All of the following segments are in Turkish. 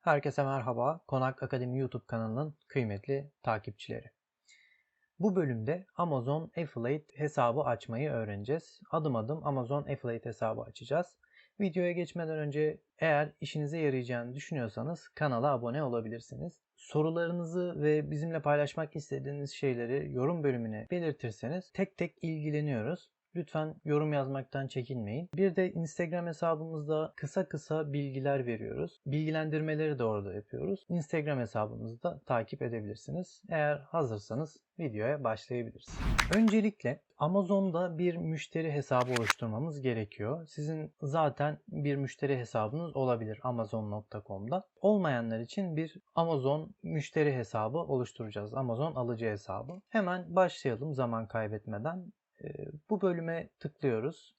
Herkese merhaba. Konak Akademi YouTube kanalının kıymetli takipçileri. Bu bölümde Amazon Affiliate hesabı açmayı öğreneceğiz. Adım adım Amazon Affiliate hesabı açacağız. Videoya geçmeden önce eğer işinize yarayacağını düşünüyorsanız kanala abone olabilirsiniz. Sorularınızı ve bizimle paylaşmak istediğiniz şeyleri yorum bölümüne belirtirseniz tek tek ilgileniyoruz. Lütfen yorum yazmaktan çekinmeyin. Bir de Instagram hesabımızda kısa kısa bilgiler veriyoruz. Bilgilendirmeleri de orada yapıyoruz. Instagram hesabımızda takip edebilirsiniz. Eğer hazırsanız videoya başlayabiliriz. Öncelikle Amazon'da bir müşteri hesabı oluşturmamız gerekiyor. Sizin zaten bir müşteri hesabınız olabilir Amazon.com'da. Olmayanlar için bir Amazon müşteri hesabı oluşturacağız. Amazon alıcı hesabı. Hemen başlayalım zaman kaybetmeden. Bu bölüme tıklıyoruz.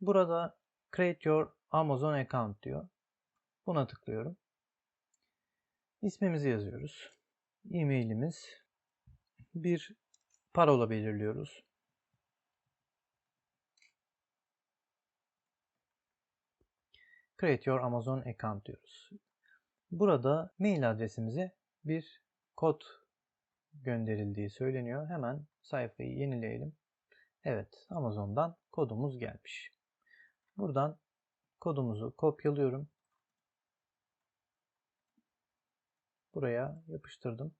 Burada Create Your Amazon Account diyor. Buna tıklıyorum. İsmimizi yazıyoruz. E-mailimiz. Bir parola belirliyoruz. Create Your Amazon Account diyoruz. Burada mail adresimize bir kod gönderildiği söyleniyor. Hemen sayfayı yenileyelim. Evet, Amazon'dan kodumuz gelmiş. Buradan kodumuzu kopyalıyorum. Buraya yapıştırdım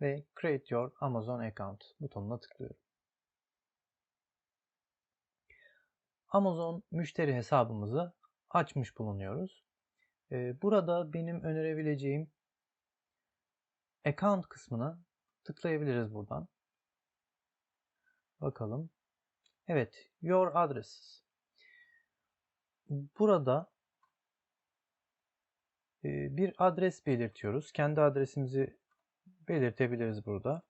ve Create Your Amazon Account butonuna tıklıyorum. Amazon müşteri hesabımızı açmış bulunuyoruz. Ee, Burada benim önerebileceğim Account kısmına tıklayabiliriz buradan. Bakalım. Evet, Your Address. Burada e, bir adres belirtiyoruz. Kendi adresimizi belirtebiliriz burada.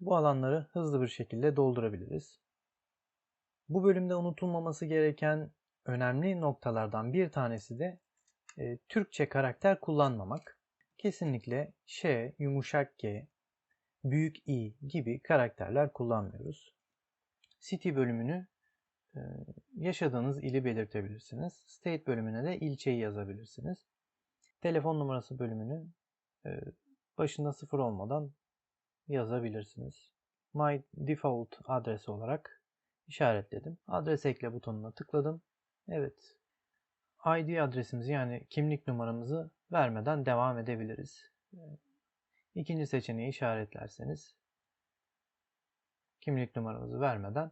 Bu alanları hızlı bir şekilde doldurabiliriz. Bu bölümde unutulmaması gereken önemli noktalardan bir tanesi de e, Türkçe karakter kullanmamak. Kesinlikle Ş, yumuşak G, büyük I gibi karakterler kullanmıyoruz. City bölümünü e, yaşadığınız ili belirtebilirsiniz. State bölümüne de ilçeyi yazabilirsiniz. Telefon numarası bölümünü e, başında sıfır olmadan yazabilirsiniz. My default adresi olarak işaretledim. Adres ekle butonuna tıkladım. Evet. ID adresimizi yani kimlik numaramızı vermeden devam edebiliriz. İkinci seçeneği işaretlerseniz kimlik numaramızı vermeden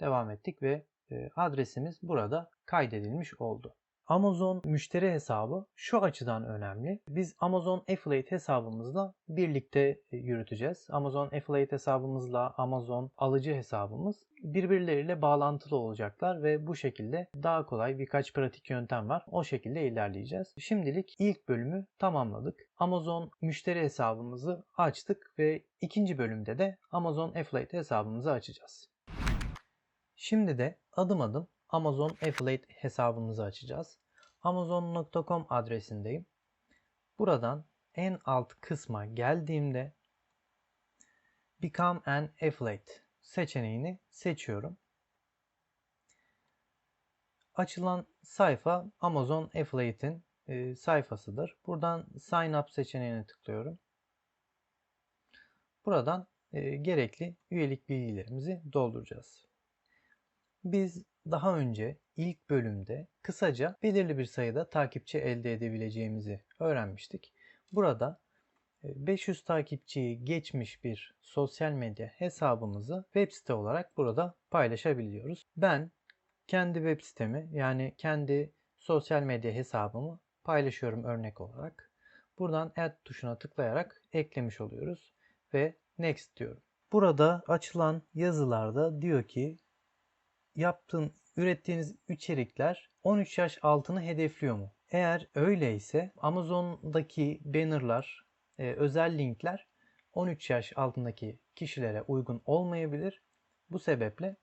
devam ettik ve e, adresimiz burada kaydedilmiş oldu. Amazon müşteri hesabı şu açıdan önemli. Biz Amazon Affiliate hesabımızla birlikte e, yürüteceğiz. Amazon Affiliate hesabımızla Amazon alıcı hesabımız birbirleriyle bağlantılı olacaklar ve bu şekilde daha kolay birkaç pratik yöntem var. O şekilde ilerleyeceğiz. Şimdilik ilk bölümü tamamladık. Amazon müşteri hesabımızı açtık ve ikinci bölümde de Amazon Affiliate hesabımızı açacağız. Şimdi de adım adım Amazon Affiliate hesabımızı açacağız. Amazon.com adresindeyim. Buradan en alt kısma geldiğimde Become an Affiliate seçeneğini seçiyorum. Açılan sayfa Amazon Affiliate'in e, sayfasıdır. Buradan Sign Up seçeneğine tıklıyorum. Buradan e, gerekli üyelik bilgilerimizi dolduracağız. Biz daha önce ilk bölümde kısaca belirli bir sayıda takipçi elde edebileceğimizi öğrenmiştik. Burada 500 takipçiyi geçmiş bir sosyal medya hesabımızı web site olarak burada paylaşabiliyoruz. Ben kendi web sitemi yani kendi sosyal medya hesabımı paylaşıyorum örnek olarak. Buradan add tuşuna tıklayarak eklemiş oluyoruz ve next diyorum. Burada açılan yazılarda diyor ki yaptığın, ürettiğiniz içerikler 13 yaş altını hedefliyor mu? Eğer öyleyse Amazon'daki bannerlar, e, özel linkler 13 yaş altındaki kişilere uygun olmayabilir. Bu sebeple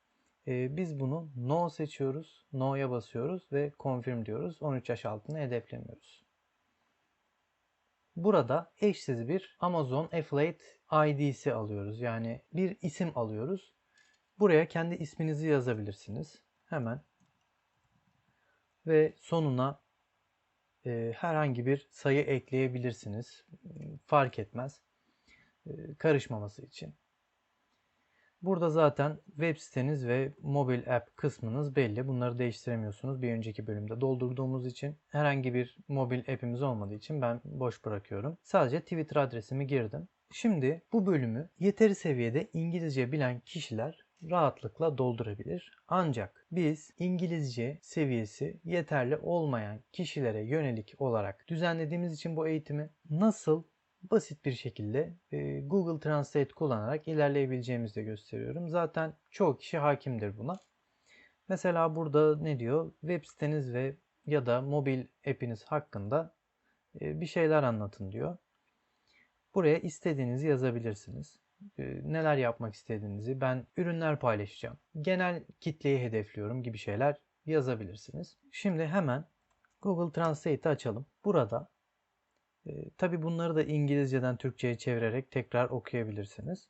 e, biz bunu no seçiyoruz, no'ya basıyoruz ve confirm diyoruz. 13 yaş altını hedeflemiyoruz. Burada eşsiz bir Amazon Affiliate ID'si alıyoruz. Yani bir isim alıyoruz. Buraya kendi isminizi yazabilirsiniz. Hemen ve sonuna e, herhangi bir sayı ekleyebilirsiniz. Fark etmez. E, karışmaması için. Burada zaten web siteniz ve mobil app kısmınız belli. Bunları değiştiremiyorsunuz. Bir önceki bölümde doldurduğumuz için herhangi bir mobil app'imiz olmadığı için ben boş bırakıyorum. Sadece Twitter adresimi girdim. Şimdi bu bölümü yeteri seviyede İngilizce bilen kişiler rahatlıkla doldurabilir. Ancak biz İngilizce seviyesi yeterli olmayan kişilere yönelik olarak düzenlediğimiz için bu eğitimi nasıl basit bir şekilde e, Google Translate kullanarak ilerleyebileceğimizi de gösteriyorum. Zaten çoğu kişi hakimdir buna. Mesela burada ne diyor? Web siteniz ve ya da mobil app'iniz hakkında e, bir şeyler anlatın diyor. Buraya istediğinizi yazabilirsiniz. Neler yapmak istediğinizi, ben ürünler paylaşacağım, genel kitleyi hedefliyorum gibi şeyler yazabilirsiniz. Şimdi hemen Google Translate'i açalım. Burada e, tabii bunları da İngilizceden Türkçe'ye çevirerek tekrar okuyabilirsiniz.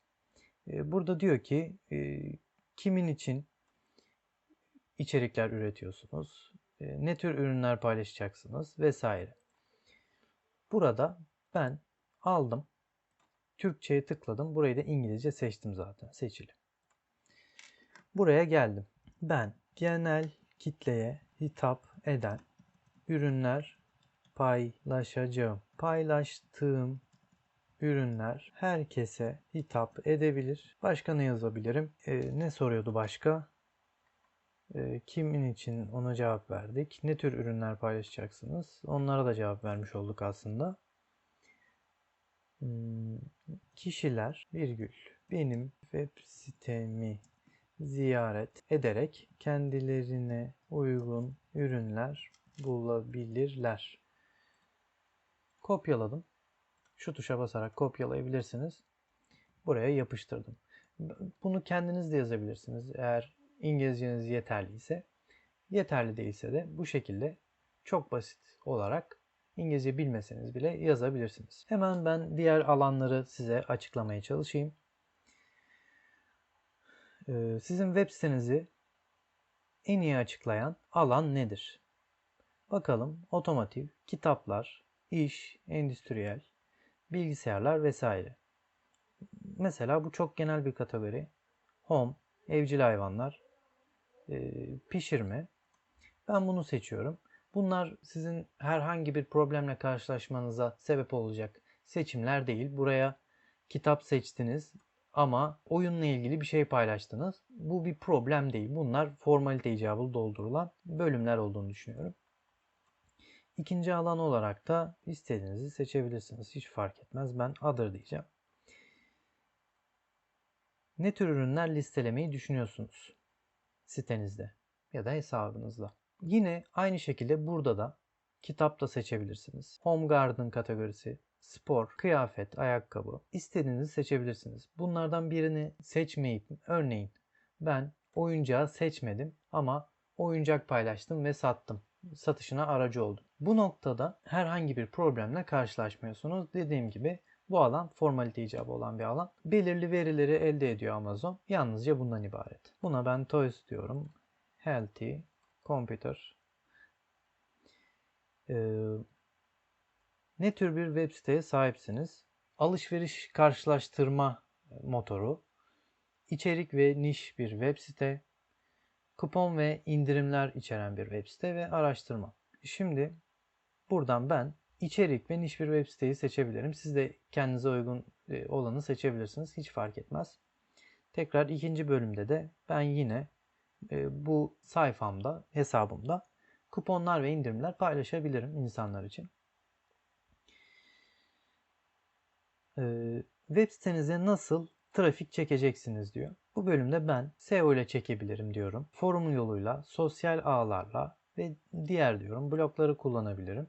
E, burada diyor ki e, kimin için içerikler üretiyorsunuz, e, ne tür ürünler paylaşacaksınız vesaire. Burada ben aldım, Türkçe'ye tıkladım. Burayı da İngilizce seçtim zaten. Seçili. Buraya geldim. Ben genel kitleye hitap eden ürünler paylaşacağım. Paylaştığım ürünler herkese hitap edebilir. Başka ne yazabilirim? Ee, ne soruyordu başka? Ee, kimin için ona cevap verdik. Ne tür ürünler paylaşacaksınız? Onlara da cevap vermiş olduk aslında. Hmm, kişiler virgül benim web sitemi ziyaret ederek kendilerine uygun ürünler bulabilirler. Kopyaladım. Şu tuşa basarak kopyalayabilirsiniz. Buraya yapıştırdım. Bunu kendiniz de yazabilirsiniz. Eğer İngilizceniz yeterliyse. Yeterli değilse de bu şekilde çok basit olarak İngilizce bilmeseniz bile yazabilirsiniz. Hemen ben diğer alanları size açıklamaya çalışayım. Ee, sizin web sitenizi en iyi açıklayan alan nedir? Bakalım otomotiv, kitaplar, iş, endüstriyel, bilgisayarlar vesaire. Mesela bu çok genel bir kategori. Home, evcil hayvanlar, e, pişirme. Ben bunu seçiyorum. Bunlar sizin herhangi bir problemle karşılaşmanıza sebep olacak seçimler değil. Buraya kitap seçtiniz ama oyunla ilgili bir şey paylaştınız. Bu bir problem değil. Bunlar formalite icabı doldurulan bölümler olduğunu düşünüyorum. İkinci alan olarak da istediğinizi seçebilirsiniz. Hiç fark etmez. Ben other diyeceğim. Ne tür ürünler listelemeyi düşünüyorsunuz sitenizde ya da hesabınızda? Yine aynı şekilde burada da kitap da seçebilirsiniz. Home Garden kategorisi, spor, kıyafet, ayakkabı istediğinizi seçebilirsiniz. Bunlardan birini seçmeyip örneğin ben oyuncağı seçmedim ama oyuncak paylaştım ve sattım. Satışına aracı oldum. Bu noktada herhangi bir problemle karşılaşmıyorsunuz. Dediğim gibi bu alan formalite icabı olan bir alan. Belirli verileri elde ediyor Amazon. Yalnızca bundan ibaret. Buna ben toys diyorum. Healthy, computer. Ee, ne tür bir web siteye sahipsiniz? Alışveriş karşılaştırma motoru, içerik ve niş bir web site, kupon ve indirimler içeren bir web site ve araştırma. Şimdi buradan ben içerik ve niş bir web siteyi seçebilirim. Siz de kendinize uygun e, olanı seçebilirsiniz. Hiç fark etmez. Tekrar ikinci bölümde de ben yine bu sayfamda, hesabımda kuponlar ve indirimler paylaşabilirim insanlar için. E, web sitenize nasıl trafik çekeceksiniz diyor. Bu bölümde ben SEO ile çekebilirim diyorum. Forum yoluyla, sosyal ağlarla ve diğer diyorum blokları kullanabilirim.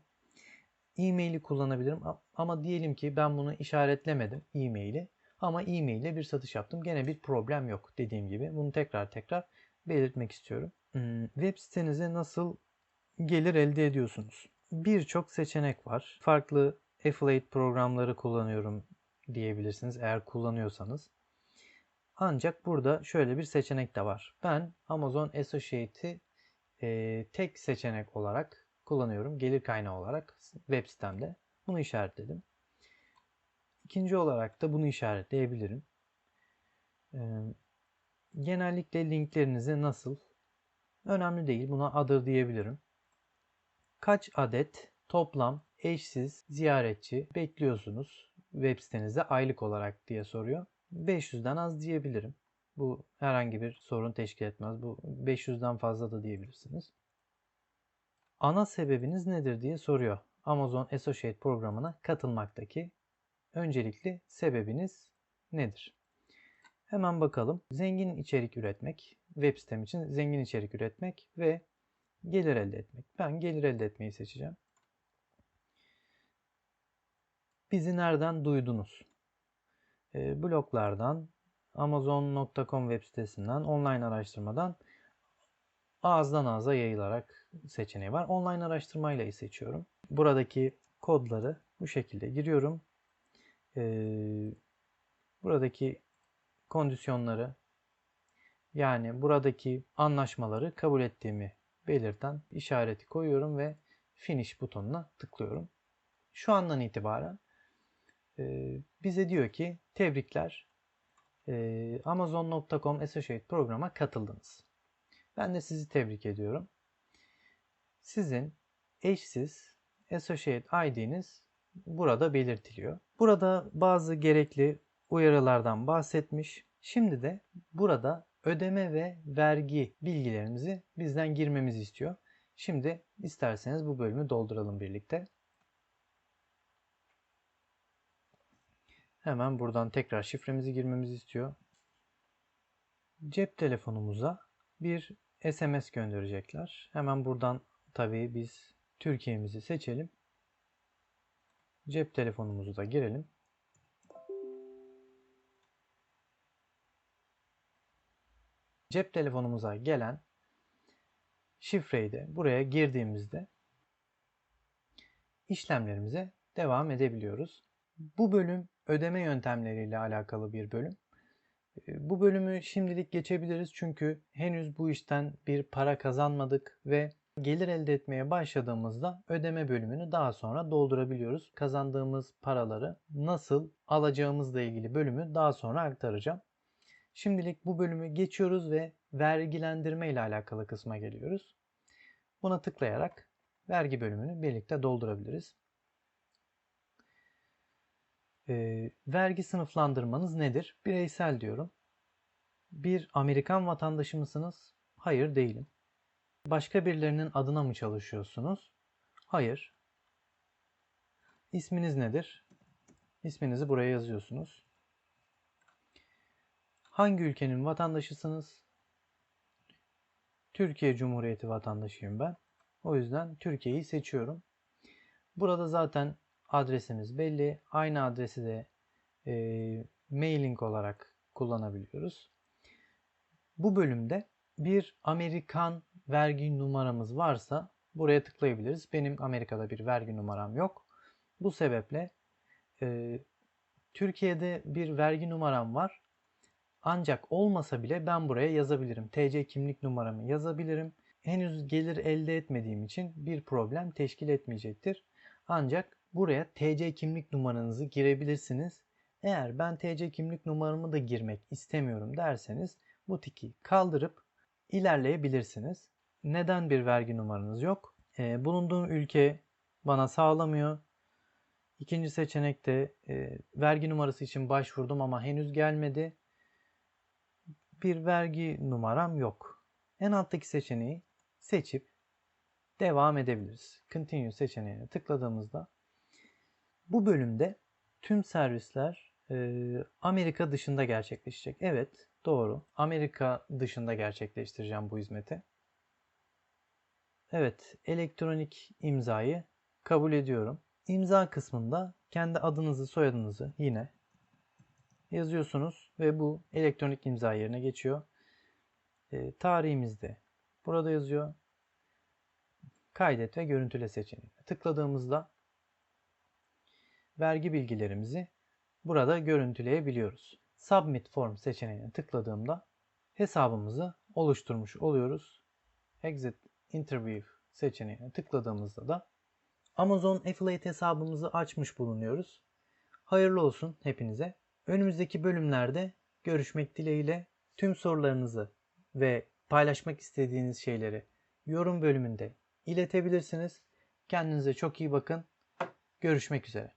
E-mail'i kullanabilirim ama diyelim ki ben bunu işaretlemedim e-mail'i ama e-mail ile bir satış yaptım. Gene bir problem yok dediğim gibi. Bunu tekrar tekrar belirtmek istiyorum. Hmm, web sitenize nasıl gelir elde ediyorsunuz? Birçok seçenek var. Farklı affiliate programları kullanıyorum diyebilirsiniz eğer kullanıyorsanız. Ancak burada şöyle bir seçenek de var. Ben Amazon Associate'i e, tek seçenek olarak kullanıyorum. Gelir kaynağı olarak web sitemde. Bunu işaretledim. İkinci olarak da bunu işaretleyebilirim. E, genellikle linklerinizi nasıl? Önemli değil. Buna adır diyebilirim. Kaç adet toplam eşsiz ziyaretçi bekliyorsunuz web sitenizde aylık olarak diye soruyor. 500'den az diyebilirim. Bu herhangi bir sorun teşkil etmez. Bu 500'den fazla da diyebilirsiniz. Ana sebebiniz nedir diye soruyor. Amazon Associate programına katılmaktaki öncelikli sebebiniz nedir? Hemen bakalım. Zengin içerik üretmek, web sitem için zengin içerik üretmek ve gelir elde etmek. Ben gelir elde etmeyi seçeceğim. Bizi nereden duydunuz? E, bloglardan, Amazon.com web sitesinden, online araştırmadan ağızdan ağza yayılarak seçeneği var. Online araştırmayla seçiyorum. Buradaki kodları bu şekilde giriyorum. Ee, buradaki kondisyonları yani buradaki anlaşmaları kabul ettiğimi belirten işareti koyuyorum ve finish butonuna tıklıyorum. Şu andan itibaren e, bize diyor ki tebrikler e, Amazon.com Associate programa katıldınız. Ben de sizi tebrik ediyorum. Sizin eşsiz Associate ID'niz burada belirtiliyor. Burada bazı gerekli uyarılardan bahsetmiş. Şimdi de burada ödeme ve vergi bilgilerimizi bizden girmemizi istiyor. Şimdi isterseniz bu bölümü dolduralım birlikte. Hemen buradan tekrar şifremizi girmemizi istiyor. Cep telefonumuza bir SMS gönderecekler. Hemen buradan tabii biz Türkiye'mizi seçelim. Cep telefonumuzu da girelim. Cep telefonumuza gelen şifreyi de buraya girdiğimizde işlemlerimize devam edebiliyoruz. Bu bölüm ödeme yöntemleriyle alakalı bir bölüm. Bu bölümü şimdilik geçebiliriz çünkü henüz bu işten bir para kazanmadık ve gelir elde etmeye başladığımızda ödeme bölümünü daha sonra doldurabiliyoruz. Kazandığımız paraları nasıl alacağımızla ilgili bölümü daha sonra aktaracağım. Şimdilik bu bölümü geçiyoruz ve vergilendirme ile alakalı kısma geliyoruz. Buna tıklayarak vergi bölümünü birlikte doldurabiliriz. E, vergi sınıflandırmanız nedir? Bireysel diyorum. Bir Amerikan vatandaşı mısınız? Hayır değilim. Başka birilerinin adına mı çalışıyorsunuz? Hayır. İsminiz nedir? İsminizi buraya yazıyorsunuz. Hangi ülkenin vatandaşısınız? Türkiye Cumhuriyeti vatandaşıyım ben. O yüzden Türkiye'yi seçiyorum. Burada zaten adresimiz belli. Aynı adresi de e, mailing olarak kullanabiliyoruz. Bu bölümde bir Amerikan vergi numaramız varsa buraya tıklayabiliriz. Benim Amerika'da bir vergi numaram yok. Bu sebeple e, Türkiye'de bir vergi numaram var. Ancak olmasa bile ben buraya yazabilirim. TC kimlik numaramı yazabilirim. Henüz gelir elde etmediğim için bir problem teşkil etmeyecektir. Ancak buraya TC kimlik numaranızı girebilirsiniz. Eğer ben TC kimlik numaramı da girmek istemiyorum derseniz bu tiki kaldırıp ilerleyebilirsiniz. Neden bir vergi numaranız yok? E, bulunduğum ülke bana sağlamıyor. İkinci seçenekte e, vergi numarası için başvurdum ama henüz gelmedi. Bir vergi numaram yok. En alttaki seçeneği seçip devam edebiliriz. Continue seçeneğine tıkladığımızda bu bölümde tüm servisler e, Amerika dışında gerçekleşecek. Evet, doğru. Amerika dışında gerçekleştireceğim bu hizmeti. Evet, elektronik imzayı kabul ediyorum. İmza kısmında kendi adınızı, soyadınızı yine yazıyorsunuz ve bu elektronik imza yerine geçiyor. E, tarihimiz burada yazıyor. Kaydet ve görüntüle seçeneğine tıkladığımızda vergi bilgilerimizi burada görüntüleyebiliyoruz. Submit Form seçeneğine tıkladığımda hesabımızı oluşturmuş oluyoruz. Exit Interview seçeneğine tıkladığımızda da Amazon Affiliate hesabımızı açmış bulunuyoruz. Hayırlı olsun hepinize. Önümüzdeki bölümlerde görüşmek dileğiyle tüm sorularınızı ve paylaşmak istediğiniz şeyleri yorum bölümünde iletebilirsiniz. Kendinize çok iyi bakın. Görüşmek üzere.